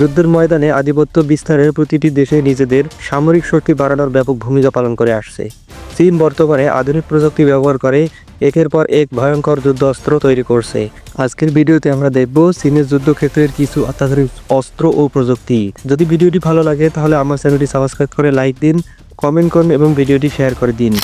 যুদ্ধের ময়দানে আধিপত্য বিস্তারের প্রতিটি দেশে নিজেদের সামরিক শক্তি বাড়ানোর ব্যাপক ভূমিকা পালন করে আসছে। চীন বর্তমানে আধুনিক প্রযুক্তি ব্যবহার করে একের পর এক ভয়ঙ্কর যুদ্ধ অস্ত্র তৈরি করছে। আজকের ভিডিওতে আমরা দেখব চীনের যুদ্ধক্ষেত্রের কিছু অত্যাধুনিক অস্ত্র ও প্রযুক্তি। যদি ভিডিওটি ভালো লাগে, তাহলে আমার চ্যানেলটি সাবস্ক্রাইব করে লাইক দিন, কমেন্ট করুন এবং ভিডিওটি শেয়ার করে দিন।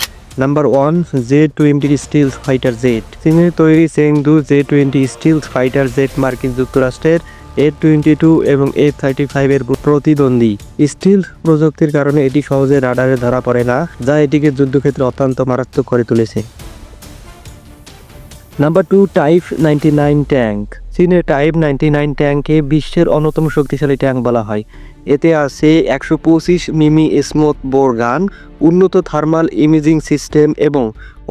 Number one, J twenty stealth fighter jet. চীনের তৈরি Chengdu J twenty stealth fighter jet মার্কিন যুক্তরাষ্ট্রের এ টোয়েন্টি টু এবং এ থার্টি ফাইভের প্রতিদ্বন্দ্বী। স্টিল প্রযুক্তির কারণে এটি সহজে রাডারে ধরা পড়ে না, যা এটিকে যুদ্ধক্ষেত্রে অত্যন্ত মারাত্মক করে তুলেছে। Number two type ninety nine tank চীনের টাইপ নাইনটি নাইন ট্যাঙ্কে বিশ্বের অন্যতম শক্তিশালী ট্যাঙ্ক বলা হয়। এতে আছে একশো পঁচিশ মিমি স্মোথ বোর গান উন্নত থার্মাল ইমেজিং সিস্টেম এবং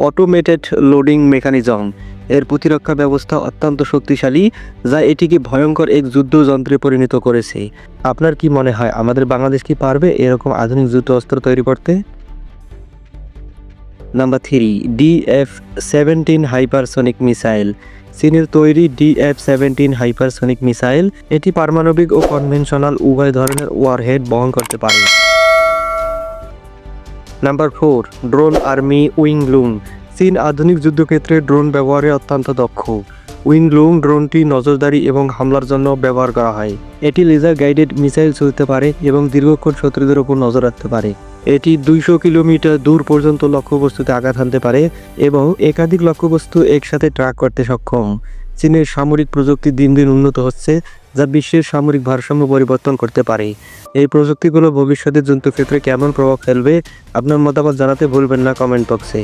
অটোমেটেড লোডিং মেকানিজম এর প্রতিরক্ষা ব্যবস্থা অত্যন্ত শক্তিশালী, যা এটিকে ভয়ঙ্কর এক যুদ্ধযন্ত্রে পরিণত করেছে। আপনার কি মনে হয়, আমাদের বাংলাদেশ কি পারবে এরকম আধুনিক যুদ্ধ অস্ত্র তৈরি করতে? Number three, DF seventeen hypersonic missile. চীনের তৈরি ডিএফ সেভেন্টিন হাইপারসনিক মিসাইল, এটি পারমাণবিক ও কনভেনশনাল উভয় ধরনের ওয়ারহেড বহন করতে পারে। Number four, drone army Wing Loong চীন আধুনিক যুদ্ধক্ষেত্রে ড্রোন ব্যবহারে অত্যন্ত দক্ষ। উইংলুং ড্রোনটি নজরদারি এবং হামলার জন্য ব্যবহার করা হয়। এটি লেজার গাইডেড মিসাইল চলতে পারে এবং দীর্ঘক্ষণ শত্রুদের উপর নজর রাখতে পারে। এটি দুইশো কিলোমিটার দূর পর্যন্ত লক্ষ্যবস্তুতে আঘাত হানতে পারে এবং একাধিক লক্ষ্যবস্তু একসাথে ট্র্যাক করতে সক্ষম। চীনের সামরিক প্রযুক্তি দিন দিন উন্নত হচ্ছে, যা বিশ্বের সামরিক ভারসাম্য পরিবর্তন করতে পারে। এই প্রযুক্তিগুলো ভবিষ্যতে যুদ্ধক্ষেত্রে কেমন প্রভাব ফেলবে, আপনার মতামত জানাতে ভুলবেন না কমেন্ট বক্সে।